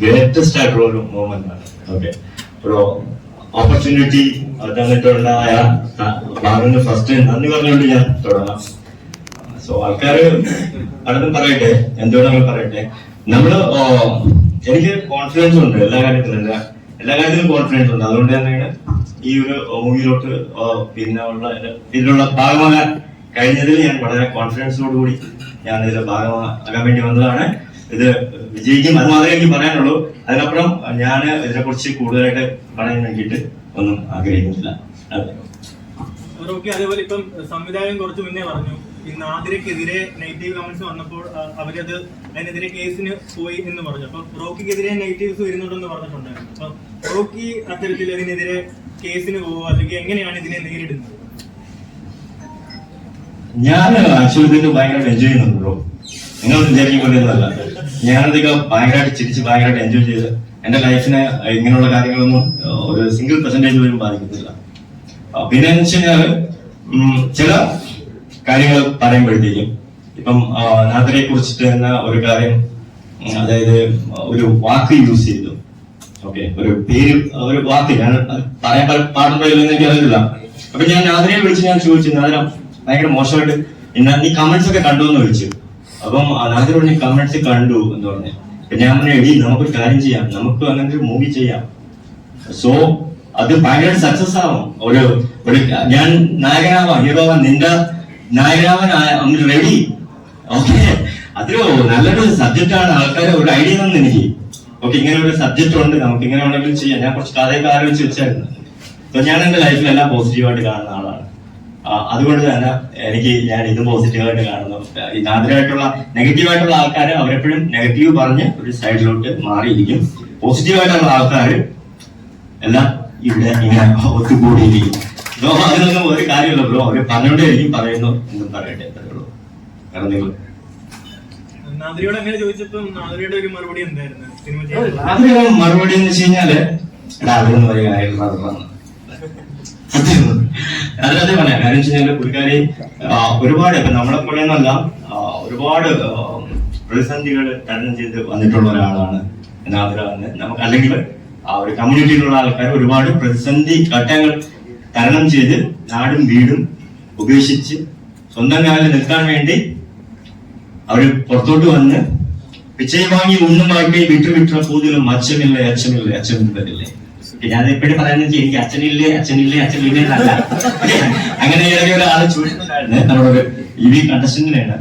Greatest ആയിട്ടുള്ള ഒരു movement ആണ്. ഓക്കെ അപ്പോൾ ഓപ്പർച്യൂണിറ്റി തന്നിട്ടുണ്ടായ ബാറിന് ഫസ്റ്റ് നന്ദി പറഞ്ഞുകൊണ്ട് ഞാൻ തുടങ്ങാം. സോ ആൾക്കാർ പലതും പറയട്ടെ എന്തുകൊണ്ടാണ് പറയട്ടെ? നമ്മൾ എനിക്ക് കോൺഫിഡൻസ് ഉണ്ട് എല്ലാ കാര്യത്തിലും. എല്ലാ എല്ലാ കാര്യത്തിലും കോൺഫിഡൻസ് ഉണ്ട്. അതുകൊണ്ട് തന്നെയാണ് ഈ ഒരു മൂവിയിലോട്ട് പിന്നെ ഉള്ള ഇതിലുള്ള ഭാഗമാകാൻ കഴിഞ്ഞതിൽ ഞാൻ വളരെ കോൺഫിഡൻസോടുകൂടി ഞാൻ ഇതിൽ ഭാഗമാകാൻ വേണ്ടി വന്നതാണ്. ഇത് വിജയിക്കും അത് മാത്രമേ എനിക്ക് പറയാനുള്ളൂ. അതിനപ്പുറം ഞാൻ ഇതിനെ കുറിച്ച് കൂടുതലായിട്ട് പറയാൻ വേണ്ടിയിട്ട് ഒന്നും ആഗ്രഹിക്കുന്നില്ല. അതേപോലെ ഇപ്പം സംവിധായകൻ കുറച്ച് മുന്നേ പറഞ്ഞു ഈ നാദിരക്കെതിരെ നെഗറ്റീവ് കമന്റ്സ് വന്നപ്പോൾ അവരത് അതിനെതിരെ കേസിന് പോയി എന്ന് പറഞ്ഞു. അപ്പൊ റോക്കിക്കെതിരെ നെഗറ്റീവ്സ് വരുന്നുണ്ടെന്ന് പറഞ്ഞിട്ടുണ്ടായിരുന്നു. അപ്പൊ റോക്കി അത്തരത്തിൽ അതിനെതിരെ കേസിന് പോവോ അല്ലെങ്കിൽ എങ്ങനെയാണ് ഇതിനെ നേരിടുന്നത്? ഞാൻ ആക്ച്വലി ഭയങ്കര എൻജോയ് ചെയ്യുന്നുണ്ട് നിങ്ങൾ വിചാരിക്കുന്നതല്ല ഞാനതൊക്കെ ഭയങ്കരമായിട്ട് ചിരിച്ച് ഭയങ്കരമായിട്ട് എൻജോയ് ചെയ്ത് എന്റെ ലൈഫിനെ ഇങ്ങനെയുള്ള കാര്യങ്ങളൊന്നും ഒരു സിംഗിൾ പെർസെന്റേജ് പോലും ബാധിക്കത്തില്ല. ആ, പിന്നെ എന്ന് വെച്ച് കഴിഞ്ഞാൽ ചില കാര്യങ്ങൾ പറയുമ്പോഴത്തേക്കും ഇപ്പം നാദരെ കുറിച്ചിട്ട് തന്നെ ഒരു കാര്യം അതായത് ഒരു വാക്ക് യൂസ് ചെയ്തു. ഓക്കെ ഒരു പേര് ഒരു വാക്ക് ഞാൻ പറയാൻ പ- പാടുണ്ടോ ഇല്ലെന്ന് എനിക്ക് അറിയില്ല അപ്പൊ ഞാൻ നാദരയെ വിളിച്ച് ഞാൻ ചോദിച്ചു നാദര ഭയങ്കര മോശമായിട്ട് നീ കമന്റ്സ് ഒക്കെ കണ്ടു എന്ന് ചോദിച്ചു അപ്പം നാദിന പറഞ്ഞ കമന്റ്സ് കണ്ടു എന്ന് പറഞ്ഞു. ഞാൻ പറഞ്ഞു എടി നമുക്കൊരു കാര്യം ചെയ്യാം. നമുക്ക് അങ്ങനെ ഒരു മൂവി ചെയ്യാം. സോ അത് ഭയങ്കര സക്സസ് ആവും. ഒരു ഒരു ഞാൻ നായകനാവാം. ഹീറോ നിന്റെ നായകനാവാൻ റെഡി ഓക്കെ അതൊരു നല്ലൊരു സബ്ജക്റ്റ് ആണ്. ആൾക്കാരെ ഒരു ഐഡിയ തന്നെ എനിക്ക്. ഓക്കെ ഇങ്ങനെ ഒരു സബ്ജക്റ്റ് ഉണ്ട്. നമുക്ക് ഇങ്ങനെ ഉണ്ടെങ്കിലും ചെയ്യാം. ഞാൻ കുറച്ച് കഥയൊക്കെ ആലോചിച്ച് വെച്ചായിരുന്നു. ഞാൻ എന്റെ ലൈഫിൽ എല്ലാം പോസിറ്റീവായിട്ട് കാണുന്ന ആളാണ്. അതുകൊണ്ട് തന്നെ എനിക്ക് ഞാൻ ഇതും പോസിറ്റീവായിട്ട് കാണുന്നു. നാദിരായിട്ടുള്ള നെഗറ്റീവായിട്ടുള്ള ആൾക്കാർ അവരെപ്പോഴും നെഗറ്റീവ് പറഞ്ഞ് ഒരു സൈഡിലോട്ട് മാറിയിരിക്കും. പോസിറ്റീവായിട്ടുള്ള ആൾക്കാർ എല്ലാം ഇവിടെ ഇങ്ങനെ ഒത്തുകൂടിയിരിക്കും. ബ്രോ അതിനൊന്നും ഒരു കാര്യമില്ല ബ്രോ. അവർ പറഞ്ഞോണ്ടേ എനിക്ക് പറയുന്നു എന്നും പറയട്ടെ. അത്രേ ഉള്ളൂ. കാരണം നിങ്ങൾ നാദിരയോട് അങ്ങനെ ചോദിച്ചപ്പം നാദിരയുടെ ഒരു മറുപടി എന്തായിരുന്നു? മറുപടി എന്ന് വെച്ച് കഴിഞ്ഞാൽ എടാ അതൊന്നും ഒരു കാര്യമില്ല അത് പറഞ്ഞു. സത്യം അതെ പറയാം കാര്യം വെച്ച് പുള്ളിക്കാരി ഒരുപാട് ഇപ്പൊ നമ്മളെ പോലെ എന്നല്ല ഒരുപാട് പ്രതിസന്ധികൾ തരണം ചെയ്ത് വന്നിട്ടുള്ള ഒരാളാണ് എന്ന് നമുക്ക് അല്ലെങ്കിൽ ആ ഒരു കമ്മ്യൂണിറ്റിയിലുള്ള ആൾക്കാർ ഒരുപാട് പ്രതിസന്ധി ഘട്ടങ്ങൾ തരണം ചെയ്ത് നാടും വീടും ഉപേക്ഷിച്ച് സ്വന്തം കാലിൽ നിൽക്കാൻ വേണ്ടി അവർ പുറത്തോട്ട് വന്ന് പിച്ചை വാങ്ങി ഒന്നും വാങ്ങി വിട്ടു വിട്ടുള്ള കൂതിലും അച്ഛനില്ല അച്ഛനില്ല അച്ഛനില്ലേ ഞാൻ എപ്പോഴും വെച്ചാൽ എനിക്ക് അച്ഛനില്ലേ അച്ഛനില്ലേ അച്ഛനില്ലേ എന്നല്ല. അങ്ങനെ ഇറങ്ങിയ ഒരാളെ ചോദിച്ചിട്ടുണ്ടായിരുന്നു. നമ്മളൊരു ഇ വി കണ്ടസ്റ്റന്റിനാണ്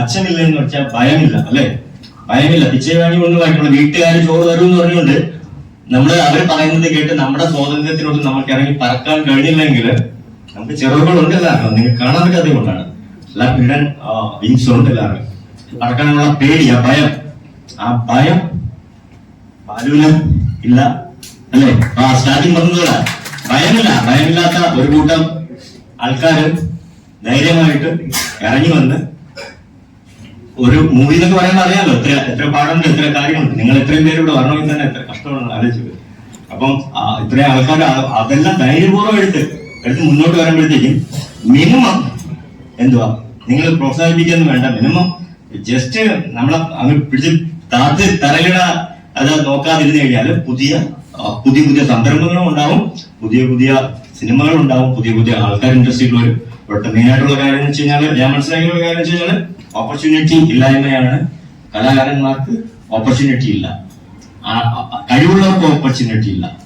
അച്ഛനില്ല എന്ന് വെച്ചാൽ ഭയമില്ല അല്ലെ? ഭയമില്ല. പിച്ചை വാങ്ങി ഒന്നും വാങ്ങിക്കണം വീട്ടുകാർ ചോറ് തരും എന്ന് പറഞ്ഞുകൊണ്ട് നമ്മൾ അവർ പറയുന്നത് കേട്ട് നമ്മുടെ സ്വാതന്ത്ര്യത്തിനോട് നമുക്ക് ഇറങ്ങി പറക്കാൻ കഴിഞ്ഞില്ലെങ്കിൽ നമുക്ക് ചെറുകളുണ്ട് എല്ലാവർക്കും നിങ്ങൾ കാണാൻ പറ്റാത്തത് കൊണ്ടാണ്. എല്ലാ പീഡൻ വിങ്സ് ഉണ്ട് എല്ലാവർക്കും പറക്കാനുള്ള പേടി ആ ഭയം. ആ ഭയം. ഇല്ല. അല്ലേ? ആ സ്റ്റാർട്ടിങ് പറഞ്ഞത് ഭയമില്ല. ഭയമില്ലാത്ത ഒരു കൂട്ടം ആൾക്കാർ ധൈര്യമായിട്ട് ഇറങ്ങി വന്ന് ഒരു മൂവി എന്നൊക്കെ പറയാൻ അറിയാമല്ലോ എത്ര എത്ര പാടുണ്ട് എത്ര കാര്യമുണ്ട്. നിങ്ങൾ എത്രയും പേര് ഇവിടെ വരണമെങ്കിൽ തന്നെ എത്ര കഷ്ടമാണ് ആലോചിച്ചത് അപ്പം ഇത്രയും ആൾക്കാർ അതെല്ലാം ധൈര്യപൂർവം എടുത്ത് എടുത്ത് മുന്നോട്ട് വരുമ്പോഴത്തേക്കും മിനിമം എന്തുവാ? നിങ്ങൾ പ്രോത്സാഹിപ്പിക്കുന്നു വേണ്ട. മിനിമം ജസ്റ്റ് നമ്മളെ അങ്ങ് പിടിച്ച് താത്ത് തറയിട അത് നോക്കാതിരുന്നു കഴിഞ്ഞാൽ പുതിയ പുതിയ പുതിയ സംരംഭങ്ങളും ഉണ്ടാവും. പുതിയ പുതിയ സിനിമകളും ഉണ്ടാവും. പുതിയ പുതിയ ആൾക്കാർ ഇൻഡസ്ട്രിയിൽ വരും. ഇവിടുത്തെ മെയിൻ ആയിട്ടുള്ള കാര്യം എന്ന് വെച്ച് കഴിഞ്ഞാൽ ഞാൻ മനസ്സിലാക്കിയ കാര്യം വെച്ച് കഴിഞ്ഞാൽ ഓപ്പർച്യൂണിറ്റി ഇല്ലായ്മയാണ്. കലാകാരന്മാർക്ക് ഓപ്പർച്യൂണിറ്റി ഇല്ല. കഴിവുള്ളവർക്ക് ഓപ്പർച്യൂണിറ്റി ഇല്ല.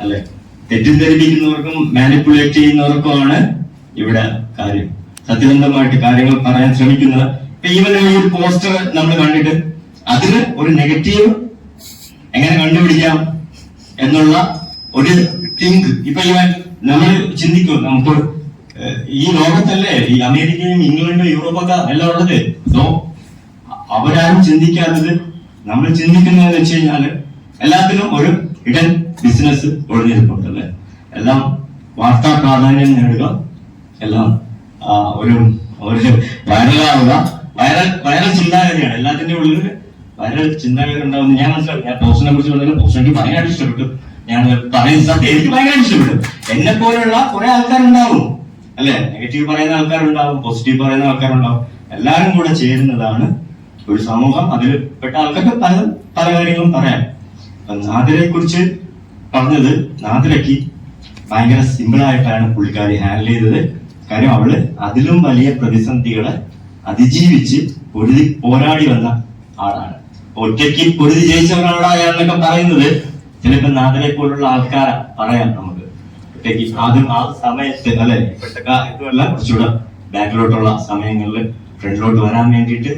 അല്ലെ? തെറ്റിദ്ധരിപ്പിക്കുന്നവർക്കും മാനിപ്പുലേറ്റ് ചെയ്യുന്നവർക്കുമാണ് ഇവിടെ കാര്യം. സത്യസന്ധമായിട്ട് കാര്യങ്ങൾ പറയാൻ ശ്രമിക്കുന്നത്. ഈവൻ ഈ ഒരു പോസ്റ്റർ നമ്മൾ കണ്ടിട്ട് അതിന് ഒരു നെഗറ്റീവ് എങ്ങനെ കണ്ടുപിടിക്കാം? എന്നുള്ള ഒരു തിങ്ക് ഇപ്പൊ ഇവൻ നമ്മൾ ചിന്തിക്കും നമുക്ക് ഈ ലോകത്തല്ലേ ഈ അമേരിക്കയും ഇംഗ്ലണ്ടും യൂറോപ്പൊക്കെ എല്ലാം ഉള്ളത്. സോ അവരാരും ചിന്തിക്കാത്തത് നമ്മൾ ചിന്തിക്കുന്നതെന്ന് വെച്ച് കഴിഞ്ഞാൽ എല്ലാത്തിനും ഒരു ഇടൻ ബിസിനസ് ഒളിഞ്ഞിരിപ്പുണ്ട് അല്ലെ എല്ലാം വാർത്താ പ്രാധാന്യം നേടുക എല്ലാം ഒരു ഒരു വൈറലാവുക വൈറൽ വൈറൽ ചിന്താഗതിയാണ്. എല്ലാത്തിന്റെ ഉള്ളിൽ വൈറൽ ചിന്തകളുണ്ടാവും ഞാൻ മനസ്സിലാക്കി. ഞാൻ പോസ്റ്റിനെ കുറിച്ച് പറഞ്ഞാൽ പോസ്റ്റ് എനിക്ക് ഭയങ്കരമായിട്ട് ഇഷ്ടപ്പെട്ടു. ഞാൻ പറയുന്ന സത്യം എനിക്ക് ഭയങ്കരമായിട്ട് ഇഷ്ടപ്പെട്ടു. എന്നെ പോലെയുള്ള കുറെ ആൾക്കാരുണ്ടാവും. അല്ലെ? നെഗറ്റീവ് പറയുന്ന ആൾക്കാരുണ്ടാവും പോസിറ്റീവ് പറയുന്ന ആൾക്കാരുണ്ടാവും. എല്ലാവരും കൂടെ ചേരുന്നതാണ് ഒരു സമൂഹം. അതിൽ പെട്ട ആൾക്കാർക്ക് പല പല കാര്യങ്ങളും പറയാം. അപ്പൊ നാദിരെ കുറിച്ച് പറഞ്ഞത് നാദിരയ്ക്ക് ഭയങ്കര സിമ്പിൾ ആയിട്ടാണ് പുള്ളിക്കാരി ഹാൻഡിൽ ചെയ്തത്. കാര്യം അവൾ അതിലും വലിയ പ്രതിസന്ധികളെ അതിജീവിച്ച് പൊരുതി പോരാടി വന്ന ആളാണ്. ഒറ്റയ്ക്ക് പൊരുതി ജയിച്ചവരാണോ അയാളൊക്കെ പറയുന്നത്? ചിലപ്പോ നാഥനെ പോലുള്ള ആൾക്കാരാ പറയാം നമുക്ക്. ഒറ്റയ്ക്ക് ആദ്യം ആ സമയത്ത് അല്ലെ? ഇപ്പോഴത്തെ കുറച്ചുകൂടെ ബാക്കിലോട്ടുള്ള സമയങ്ങളിൽ ഫ്രണ്ടിലോട്ട് വരാൻ വേണ്ടിയിട്ട്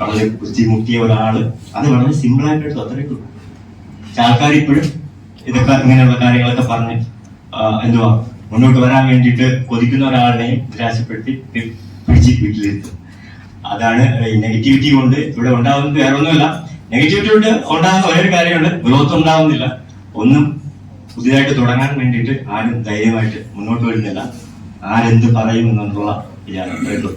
വളരെ ബുദ്ധിമുട്ടിയ ഒരാൾ. അത് വളരെ സിമ്പിൾ ആയിട്ട് എടുത്തു അത്രേ ആൾക്കാർ ഇപ്പോഴും ഇതൊക്കെ ഇങ്ങനെയുള്ള കാര്യങ്ങളൊക്കെ പറഞ്ഞ് എന്തുവാ മുന്നോട്ട് വരാൻ വേണ്ടിയിട്ട് കൊതിക്കുന്ന ഒരാളിനെയും നിരാശപ്പെടുത്തി പിടിച്ച് വീട്ടിലിരുത്തും. അതാണ് ഈ നെഗറ്റിവിറ്റി കൊണ്ട് ഇവിടെ ഉണ്ടാകുന്നത് വേറെ ഒന്നുമില്ല നെഗറ്റിവിറ്റി കൊണ്ട് ഉണ്ടാകുന്ന ഒരേ കാര്യമുണ്ട്. ഗ്രോത്ത് ഉണ്ടാവുന്നില്ല ഒന്നും പുതിയതായിട്ട് തുടങ്ങാൻ വേണ്ടിയിട്ട് ആരും ധൈര്യമായിട്ട് മുന്നോട്ട് വരുന്നില്ല. ആരെന്ത് പറയും എന്നുള്ള വിചാരം ഉള്ളൂ.